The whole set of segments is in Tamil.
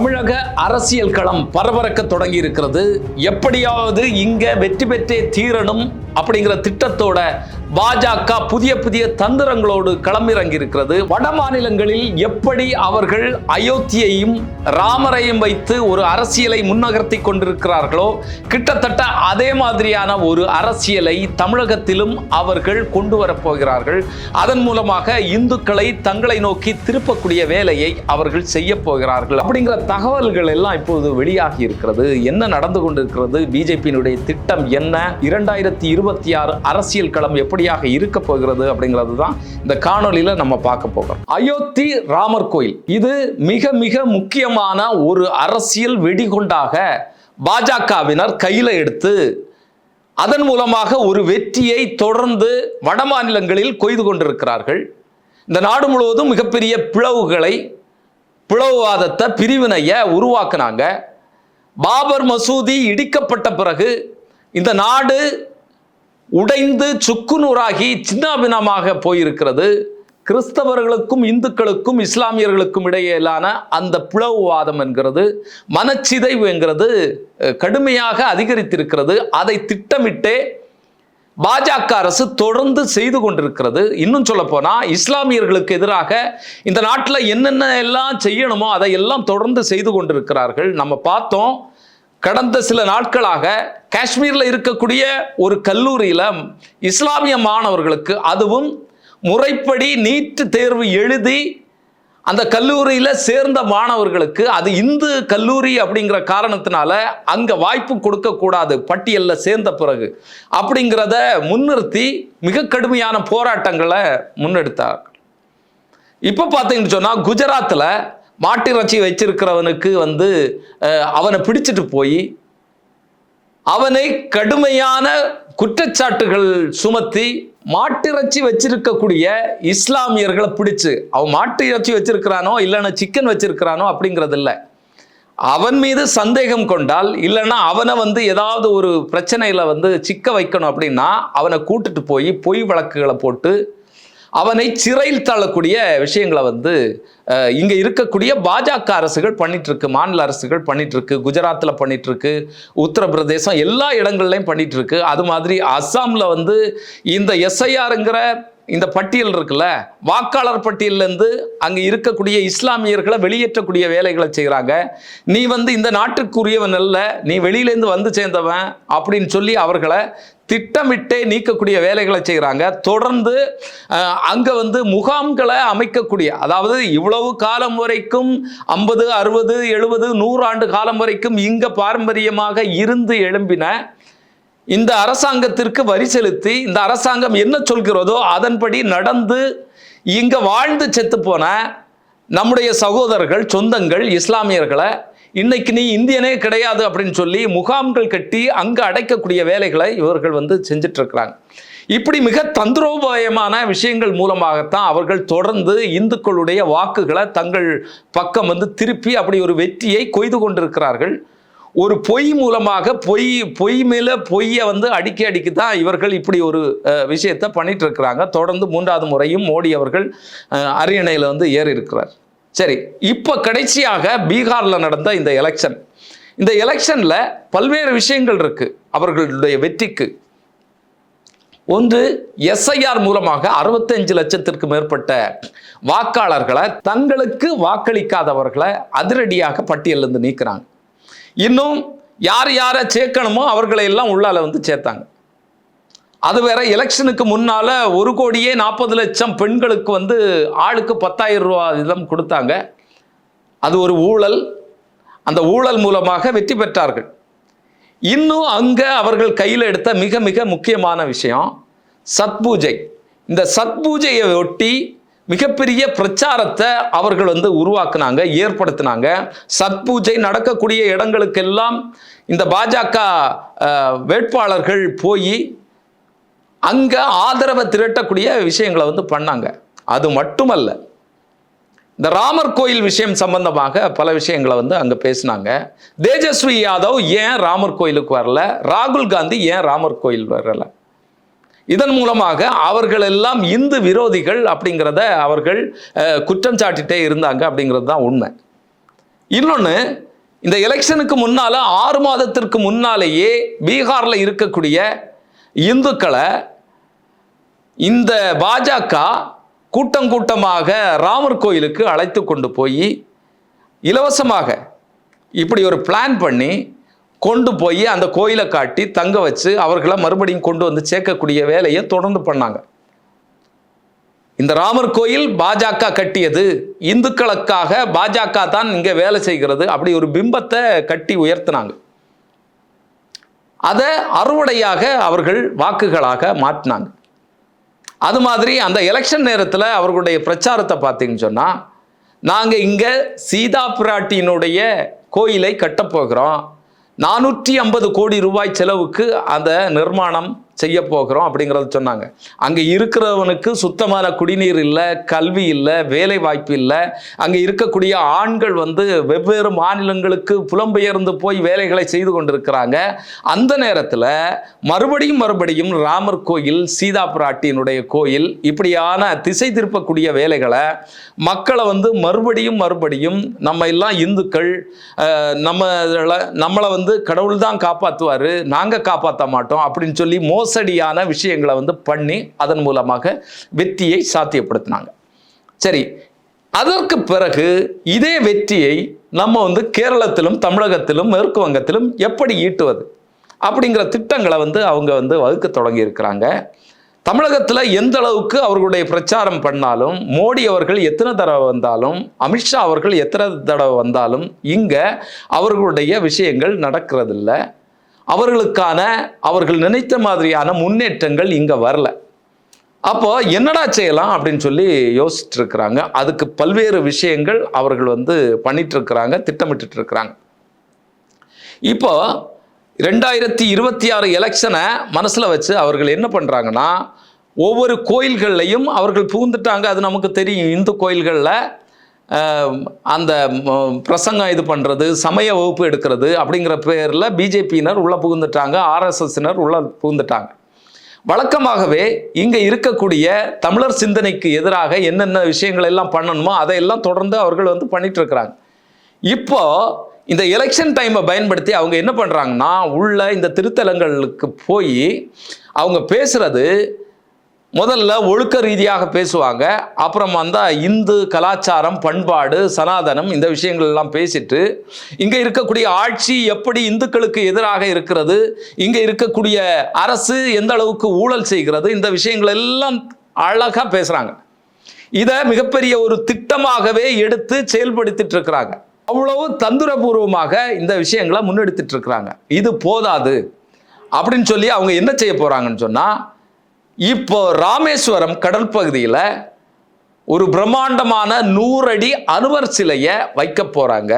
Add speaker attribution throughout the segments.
Speaker 1: தமிழக அரசியல் களம் பரபரக்க தொடங்கி இருக்கிறது எப்படியாவது இங்க வெற்றி பெற்றே தீரணும். அப்படிங்கிற திட்டத்தோட பாஜக புதிய புதிய தந்திரங்களோடு களமிறங்கி இருக்கிறது வட மாநிலங்களில் எப்படி அவர்கள் அயோத்தியையும் ராமரையும் வைத்து ஒரு அரசியலை முன்னகர்த்தி கொண்டிருக்கிறார்களோ கிட்டத்தட்ட அதே மாதிரியான ஒரு அரசியலை தமிழகத்திலும் அவர்கள் கொண்டு வரப்போகிறார்கள் அதன் மூலமாக இந்துக்களை தங்களை நோக்கி திருப்பக்கூடிய வேலையை அவர்கள் செய்ய போகிறார்கள். அப்படிங்கிற தகவல்கள் எல்லாம் இப்போது வெளியாகி இருக்கிறது. என்ன நடந்து கொண்டிருக்கிறது? பிஜேபியினுடைய திட்டம் என்ன? இரண்டாயிரத்தி இருபத்தி ஆறு அரசியல் களம் எப்படியாக இருக்க போகிறது அப்படிங்கிறது தான் இந்த காணொளியில நம்ம பார்க்க போகிறோம். அயோத்தி ராமர் கோயில் இது மிக மிக முக்கியமான ஒரு அரசியல் வெடிகுண்டாக பாஜகவினர் கையில எடுத்து அதன் மூலமாக ஒரு வெற்றியை தொடர்ந்து வட மாநிலங்களில் கொய்து கொண்டிருக்கிறார்கள். இந்த நாடு முழுவதும் மிகப்பெரிய பிளவுகளை பிளவுவாதத்தை பிரிவினையை உருவாக்குனாங்க. பாபர் மசூதி இடிக்கப்பட்ட பிறகு இந்த நாடு உடைந்து சுக்குநூறாகி சின்னாபினமாக போயிருக்கிறது. கிறிஸ்தவர்களுக்கும் இந்துக்களுக்கும் இஸ்லாமியர்களுக்கும் இடையிலான அந்த பிளவுவாதம் என்கிறது. மனச்சிதைவு என்கிறது. கடுமையாக அதிகரித்திருக்கிறது. அதை திட்டமிட்டே பாஜக அரசு தொடர்ந்து செய்து கொண்டிருக்கிறது. இன்னும் சொல்ல போனால் இஸ்லாமியர்களுக்கு எதிராக இந்த நாட்டில் என்னென்ன எல்லாம் செய்யணுமோ அதை எல்லாம் தொடர்ந்து செய்து கொண்டிருக்கிறார்கள். நம்ம பார்த்தோம் கடந்த சில நாட்களாக காஷ்மீரில் இருக்கக்கூடிய ஒரு கல்லூரியில் இஸ்லாமிய மாணவர்களுக்கு அதுவும் முறைப்படி நீட் தேர்வு எழுதி அந்த கல்லூரியில் சேர்ந்த மாணவர்களுக்கு அது இந்து கல்லூரி அப்படிங்கிற காரணத்தினால அங்கே வாய்ப்பு கொடுக்கக்கூடாது பட்டியலில் சேர்ந்த பிறகு. அப்படிங்கிறத முன்னிறுத்தி மிக கடுமையான போராட்டங்களை முன்னெடுத்தார் இப்போ பார்த்தீங்கன்னு சொன்னால் குஜராத்தில் மாட்டிறைச்சி வச்சிருக்கிறவனுக்கு வந்து அவனை பிடிச்சிட்டு போய் அவனை கடுமையான குற்றச்சாட்டுகள் சுமத்தி மாட்டிறைச்சி வச்சிருக்கக்கூடிய இஸ்லாமியர்களை பிடிச்சு அவன் மாட்டு இறைச்சி வச்சிருக்கிறானோ இல்லைன்னா சிக்கன் வச்சிருக்கிறானோ அப்படிங்கிறது இல்லை அவன் மீது சந்தேகம் கொண்டால் இல்லைன்னா அவனை வந்து ஏதாவது ஒரு பிரச்சனையில் வந்து சிக்க வைக்கணும் அப்படின்னா அவனை கூட்டுட்டு போய் பொய் வழக்குகளை போட்டு அவனை சிறையில் தள்ளக்கூடிய விஷயங்களை வந்து இங்கே இங்க இருக்கக்கூடிய பாஜக அரசுகள் பண்ணிட்டு இருக்கு மாநில அரசுகள் பண்ணிட்டு இருக்கு குஜராத்தில் பண்ணிட்டு இருக்கு உத்தரப்பிரதேசம் எல்லா இடங்கள்லையும் பண்ணிட்டு இருக்கு அது மாதிரி அஸ்ஸாம்ல வந்து இந்த எஸ்ஐஆருங்கிற இந்த பட்டியல் இருக்குல்ல வாக்காளர் பட்டியல்லேருந்து அங்கே இருக்கக்கூடிய இஸ்லாமியர்களை வெளியேற்றக்கூடிய வேலைகளை செய்கிறாங்க. நீ வந்து இந்த நாட்டுக்குரியவன் அல்ல நீ வெளியிலேருந்து வந்து சேர்ந்தவன் அப்படின்னு சொல்லி அவர்களை திட்டமிட்டே நீக்கக்கூடிய வேலைகளை செய்கிறாங்க. தொடர்ந்து அங்கே வந்து முகாம்களை அமைக்கக்கூடிய அதாவது இவ்வளவு காலம் வரைக்கும் ஐம்பது அறுபது எழுபது நூறு ஆண்டு காலம் வரைக்கும் இங்கே பாரம்பரியமாக இருந்து எழும்பின இந்த அரசாங்கத்திற்கு வரி செலுத்தி இந்த அரசாங்கம் என்ன சொல்கிறதோ அதன்படி நடந்து இங்க வாழ்ந்து செத்து போன நம்முடைய சகோதரர்கள் சொந்தங்கள் இஸ்லாமியர்களை இன்னைக்கு நீ இந்தியனே கிடையாது அப்படின்னு சொல்லி முகாம்கள் கட்டி அங்கே அடைக்கக்கூடிய வேலைகளை இவர்கள் வந்து செஞ்சுட்டு இருக்கிறாங்க இப்படி மிக தந்திரோபாயமான விஷயங்கள் மூலமாகத்தான் அவர்கள் தொடர்ந்து இந்துக்களுடைய வாக்குகளை தங்கள் பக்கம் வந்து திருப்பி அப்படி ஒரு வெற்றியை கொய்து கொண்டிருக்கிறார்கள். ஒரு பொய் மூலமாக பொய் பொய் மேல பொய்யை வந்து அடிக்கி அடிக்கி தான் இவர்கள் இப்படி ஒரு விஷயத்த விஷயத்தை பண்ணிட்டு இருக்கிறாங்க. தொடர்ந்து மூன்றாவது முறையும் மோடி அவர்கள் அரியணையில் வந்து ஏறி இருக்கிறார். சரி இப்போ கடைசியாக பீகாரில் நடந்த இந்த எலெக்ஷன் இந்த எலெக்ஷனில் பல்வேறு விஷயங்கள் இருக்கு அவர்களுடைய வெற்றிக்கு. ஒன்று எஸ்ஐஆர் மூலமாக அறுபத்தஞ்சு லட்சத்திற்கு மேற்பட்ட வாக்காளர்களை தங்களுக்கு வாக்களிக்காதவர்களை அதிரடியாக பட்டியலிருந்து நீக்கிறாங்க. இன்னும் யார் யாரை சேர்க்கணுமோ அவர்களை எல்லாம் உள்ளால வந்து சேர்த்தாங்க. அது வேற எலெக்ஷனுக்கு முன்னால ஒரு கோடியே நாற்பது லட்சம் பெண்களுக்கு வந்து ஆளுக்கு பத்தாயிரம் ரூபா இதம் கொடுத்தாங்க. அது ஒரு ஊழல். அந்த ஊழல் மூலமாக வெற்றி பெற்றார்கள். இன்னும் அங்கே அவர்கள் கையில் எடுத்த மிக மிக முக்கியமான விஷயம் சத்பூஜை. இந்த சத்பூஜையை ஒட்டி மிகப்பெரிய பிரச்சாரத்தை அவர்கள் வந்து உருவாக்குனாங்க ஏற்படுத்தினாங்க. சத்பூஜை நடக்கக்கூடிய இடங்களுக்கெல்லாம் இந்த பாஜக வேட்பாளர்கள் போய் அங்கே ஆதரவை திரட்டக்கூடிய விஷயங்களை வந்து பண்ணாங்க. அது மட்டுமல்ல இந்த ராமர் கோயில் விஷயம் சம்பந்தமாக பல விஷயங்களை வந்து அங்கே பேசினாங்க. தேஜஸ்வி யாதவ் ஏன் ராமர் கோயிலுக்கு வரல? ராகுல் காந்தி ஏன் ராமர் கோயில் வரல? இதன் மூலமாக அவர்கள் எல்லாம் இந்து விரோதிகள் அப்படிங்கிறத அவர்கள் குற்றம் சாட்டிட்டே இருந்தாங்க அப்படிங்கிறது தான் உண்மை. இன்னொன்று இந்த எலெக்ஷனுக்கு முன்னால ஆறு மாதத்திற்கு முன்னாலேயே பீகாரில் இருக்கக்கூடிய இந்துக்களை இந்த பாஜக கூட்டம் கூட்டமாக ராமர் கோயிலுக்கு அழைத்து கொண்டு போய் இலவசமாக இப்படி ஒரு பிளான் பண்ணி கொண்டு போய் அந்த கோயிலை காட்டி தங்க வச்சு அவர்களை மறுபடியும் கொண்டு வந்து சேர்க்கக்கூடிய வேலையை தொடர்ந்து பண்ணாங்க. இந்த ராமர் கோயில் பாஜக கட்டியது. இந்துக்களுக்காக பாஜக தான் இங்கே வேலை செய்கிறது அப்படி ஒரு பிம்பத்தை கட்டி உயர்த்தினாங்க. அதை அறுவடையாக அவர்கள் வாக்குகளாக மாற்றினாங்க. அது மாதிரி அந்த எலெக்ஷன் நேரத்தில் அவர்களுடைய பிரச்சாரத்தை பார்த்தீங்கன்னு சொன்னால் நாங்கள் இங்கே சீதா பிராட்டியினுடைய கோயிலை கட்டப்போகிறோம் நானூற்றி ஐம்பது கோடி ரூபாய் செலவுக்கு அந்த நிர்மாணம் செய்ய போகிறோம் அப்படிங்கிறத சொன்னாங்க. அங்கே இருக்கிறவனுக்கு சுத்தமான குடிநீர் இல்லை கல்வி இல்லை வேலை வாய்ப்பு இல்லை. அங்கே இருக்கக்கூடிய ஆண்கள் வந்து வெவ்வேறு மாநிலங்களுக்கு புலம்பெயர்ந்து போய் வேலைகளை செய்து கொண்டிருக்கிறாங்க. அந்த நேரத்தில் மறுபடியும் மறுபடியும் ராமர் கோயில் சீதா பிராட்டியினுடைய கோயில் இப்படியான திசை திருப்பக்கூடிய வேலைகளை மக்களை வந்து மறுபடியும் மறுபடியும் நம்ம எல்லாம் இந்துக்கள் நம்ம நம்மளை வந்து கடவுள் தான் காப்பாற்றுவார் நாங்கள் காப்பாற்ற மாட்டோம் அப்படின்னு சொல்லி மோசடியான விஷயங்களை வந்து பண்ணி அதன் மூலமாக வெற்றியை சாத்தியப்படுத்தினாங்க. சரி அதற்கு பிறகு இதே வெற்றியை நம்ம வந்து கேரளத்திலும் தமிழகத்திலும் மேற்கு வங்கத்திலும் எப்படி ஈட்டுவது? அப்படிங்கிற திட்டங்களை வந்து அவங்க வந்து வகுக்க தொடங்கி இருக்கிறாங்க. தமிழகத்தில் எந்த அளவுக்கு அவர்களுடைய பிரச்சாரம் பண்ணாலும் மோடி அவர்கள் எத்தனை தடவை வந்தாலும் அமித்ஷா அவர்கள் எத்தனை தடவை வந்தாலும் இங்கே அவர்களுடைய விஷயங்கள் நடக்கிறதில்ல. அவர்களுக்கான அவர்கள் நினைத்த மாதிரியான முன்னேற்றங்கள் இங்கே வரல. அப்போ என்னடா செய்யலாம் அப்படின்னு சொல்லி யோசிச்சுட்டு இருக்கிறாங்க அதுக்கு பல்வேறு விஷயங்கள் அவர்கள் வந்து பண்ணிட்டு இருக்கிறாங்க திட்டமிட்டு இருக்கிறாங்க இப்போ ரெண்டாயிரத்தி இருபத்தி ஆறு எலெக்ஷனை மனசில் வச்சு அவர்கள் என்ன பண்ணுறாங்கன்னா ஒவ்வொரு கோயில்கள்லையும் அவர்கள் புகுந்துட்டாங்க. அது நமக்கு தெரியும். இந்து கோயில்களில் அந்த பிரசங்கம் இது பண்ணுறது சமய வகுப்பு எடுக்கிறது அப்படிங்கிற பேரில் பிஜேபியினர் உள்ளே புகுந்துட்டாங்க ஆர்எஸ்எஸ்னர் உள்ளே புகுந்துட்டாங்க. வழக்கமாகவே இங்கே இருக்கக்கூடிய தமிழர் சிந்தனைக்கு எதிராக என்னென்ன விஷயங்கள் எல்லாம் பண்ணணுமோ அதையெல்லாம் தொடர்ந்து அவர்கள் வந்து பண்ணிட்டு இருக்கிறாங்க இப்போ இந்த எலெக்ஷன் டைமை பயன்படுத்தி அவங்க என்ன பண்ணுறாங்கன்னா உள்ள இந்த திருத்தலங்களுக்கு போய் அவங்க பேசுறது முதல்ல ஒழுக்க ரீதியாக பேசுவாங்க. அப்புறம் வந்தா இந்து கலாச்சாரம் பண்பாடு சனாதனம் இந்த விஷயங்கள் எல்லாம் பேசிட்டு இங்க இருக்கக்கூடிய ஆட்சி எப்படி இந்துக்களுக்கு எதிராக இருக்கிறது இங்க இருக்கக்கூடிய அரசு எந்த அளவுக்கு ஊழல் செய்கிறது இந்த விஷயங்கள் எல்லாம் அழகா பேசுறாங்க. இதை மிகப்பெரிய ஒரு திட்டமாகவே எடுத்து செயல்படுத்திட்டு இருக்கிறாங்க. அவ்வளவு தந்திரபூர்வமாக இந்த விஷயங்களை முன்னெடுத்துட்டு இருக்கிறாங்க. இது போதாது. அப்படின்னு சொல்லி அவங்க என்ன செய்ய போறாங்கன்னு சொன்னா இப்போ ராமேஸ்வரம் கடல் பகுதியில் ஒரு பிரம்மாண்டமான நூறடி அனுவர் சிலையை வைக்க போகிறாங்க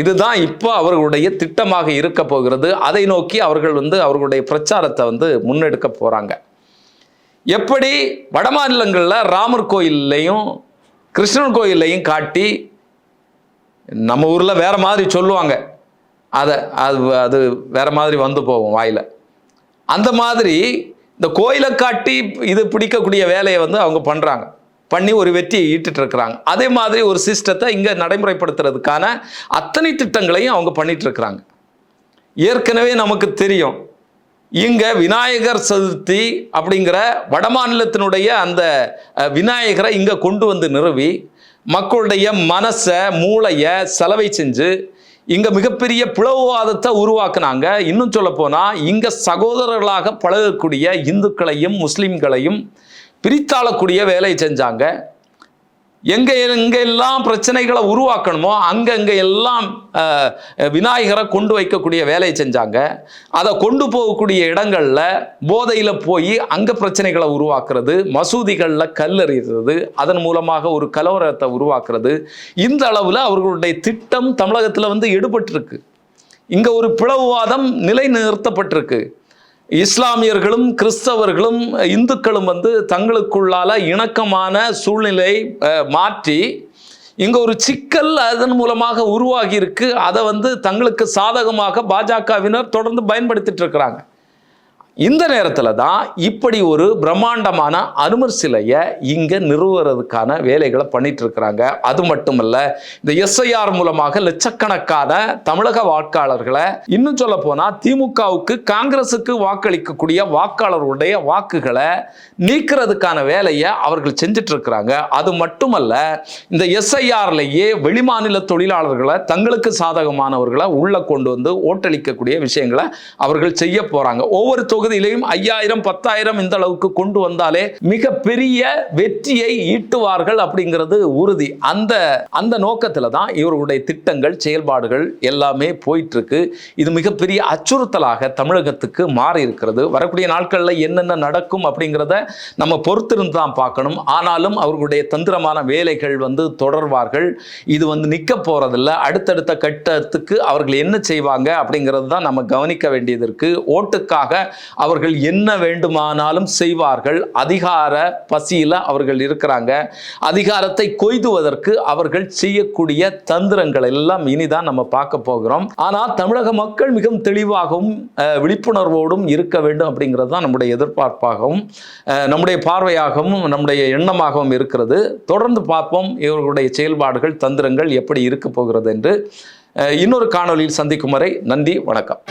Speaker 1: இதுதான் இப்போ அவர்களுடைய திட்டமாக இருக்க போகிறது. அதை நோக்கி அவர்கள் வந்து அவர்களுடைய பிரச்சாரத்தை வந்து முன்னெடுக்க போகிறாங்க எப்படி? வட மாநிலங்களில் ராமர் கோயில்லையும் கிருஷ்ணன் கோயில்லையும் காட்டி நம்ம ஊரில் வேறு மாதிரி சொல்லுவாங்க. அதை அது அது வேற மாதிரி வந்து போகும் வாயில். அந்த மாதிரி இந்த கோயிலை காட்டி இது பிடிக்கக்கூடிய வேலையை வந்து அவங்க பண்ணுறாங்க பண்ணி ஒரு வெற்றியை ஈட்டுட்டு இருக்கிறாங்க. அதே மாதிரி ஒரு சிஸ்டத்தை இங்கே நடைமுறைப்படுத்துறதுக்கான அத்தனை திட்டங்களையும் அவங்க பண்ணிட்டு இருக்கிறாங்க. ஏற்கனவே நமக்கு தெரியும். இங்கே விநாயகர் சதுர்த்தி அப்படிங்கிற வடமாநிலத்தினுடைய அந்த விநாயகரை இங்கே கொண்டு வந்து நிறுவி மக்களுடைய மனசை மூளையை செலவை செஞ்சு இங்க மிகப்பெரிய பிளவுவாதத்தை உருவாக்குனாங்க. இன்னும் சொல்ல போனா இங்க சகோதரர்களாக பழகக்கூடிய இந்துக்களையும் முஸ்லிம்களையும் பிரித்தாளக்கூடிய வேலையை செஞ்சாங்க. எங்க எங்க எல்லாம் பிரச்சனைகளை உருவாக்கணுமோ அங்கங்க எல்லாம் விநாயகரை கொண்டு வைக்கக்கூடிய வேலையை செஞ்சாங்க. அதை கொண்டு போகக்கூடிய இடங்கள்ல போதையில போய் அங்க பிரச்சனைகளை உருவாக்குறது மசூதிகளில் கல்லறிகிறது அதன் மூலமாக ஒரு கலவரத்தை உருவாக்குறது. இந்த அளவுல அவர்களுடைய திட்டம் தமிழகத்துல வந்து எடுபட்டிருக்கு. இங்க ஒரு பிளவுவாதம் நிலைநிறுத்தப்பட்டிருக்கு. இஸ்லாமியர்களும் கிறிஸ்தவர்களும் இந்துக்களும் வந்து தங்களுக்குள்ளால இணக்கமான சூழ்நிலை மாற்றி இங்க ஒரு சிக்கல் அதன் மூலமாக உருவாகி இருக்கு அதை வந்து தங்களுக்கு சாதகமாக பாஜகவினர் தொடர்ந்து பயன்படுத்திட்டு இருக்கிறாங்க. இந்த நேரத்தில் தான் இப்படி ஒரு பிரம்மாண்டமான அனுமர் சிலையை இங்கே நிறுவுறதுக்கான வேலைகளை பண்ணிட்டு இருக்கிறாங்க. அது மட்டுமல்ல இந்த எஸ்ஐஆர் மூலமாக லட்சக்கணக்கான தமிழக வாக்காளர்களை இன்னும் சொல்ல போனால் திமுகவுக்கு காங்கிரஸுக்கு வாக்களிக்கக்கூடிய வாக்காளர்களுடைய வாக்குகளை நீக்கிறதுக்கான வேலையை அவர்கள் செஞ்சுட்டு இருக்கிறாங்க. அது மட்டுமல்ல இந்த எஸ்ஐஆர்லேயே வெளிமாநில தொழிலாளர்களை தங்களுக்கு சாதகமானவர்களை உள்ளே கொண்டு வந்து ஓட்டளிக்கக்கூடிய விஷயங்களை அவர்கள் செய்ய போகிறாங்க ஒவ்வொரு பகுதியிலையும் ஐயாயிரம் பத்தாயிரம் இந்த அளவுக்கு கொண்டு வந்தாலே மிக பெரிய வெற்றியை ஈட்டுவார்கள் அப்படிங்கிறது உறுதி. அந்த அந்த நோக்கத்தில் தான் இவர்களுடைய திட்டங்கள் செயல்பாடுகள் எல்லாமே போயிட்டு இருக்கு இது மிகப்பெரிய அச்சுறுத்தலாக தமிழகத்துக்கு மாறி இருக்கிறது. வரக்கூடிய நாட்களில் என்னென்ன நடக்கும் அப்படிங்கிறத நம்ம பொறுத்திருந்து தான் பார்க்கணும். ஆனாலும் அவர்களுடைய தந்திரமான வேலைகள் வந்து தொடர்வார்கள். இது வந்து நிற்க போறதில்ல. அடுத்தடுத்த கட்டத்துக்கு அவர்கள் என்ன செய்வாங்க அப்படிங்கிறது தான் நம்ம கவனிக்க வேண்டியது இருக்கு. ஓட்டுக்காக அவர்கள் என்ன வேண்டுமானாலும் செய்வார்கள். அதிகார பசியில் அவர்கள் இருக்கிறாங்க. அதிகாரத்தை கொய்துவதற்கு அவர்கள் செய்யக்கூடிய தந்திரங்கள் எல்லாம் இனிதான் நம்ம பார்க்க போகிறோம். ஆனால் தமிழக மக்கள் மிகவும் தெளிவாகவும் விழிப்புணர்வோடும் இருக்க வேண்டும் அப்படிங்கிறது தான் நம்முடைய எதிர்பார்ப்பாகவும் நம்முடைய பார்வையாகவும் நம்முடைய எண்ணமாகவும் இருக்கிறது. தொடர்ந்து பார்ப்போம் இவர்களுடைய செயல்பாடுகள் தந்திரங்கள் எப்படி இருக்க போகிறது என்று. இன்னொரு காணொலியில் சந்திக்கும் வரை நன்றி வணக்கம்.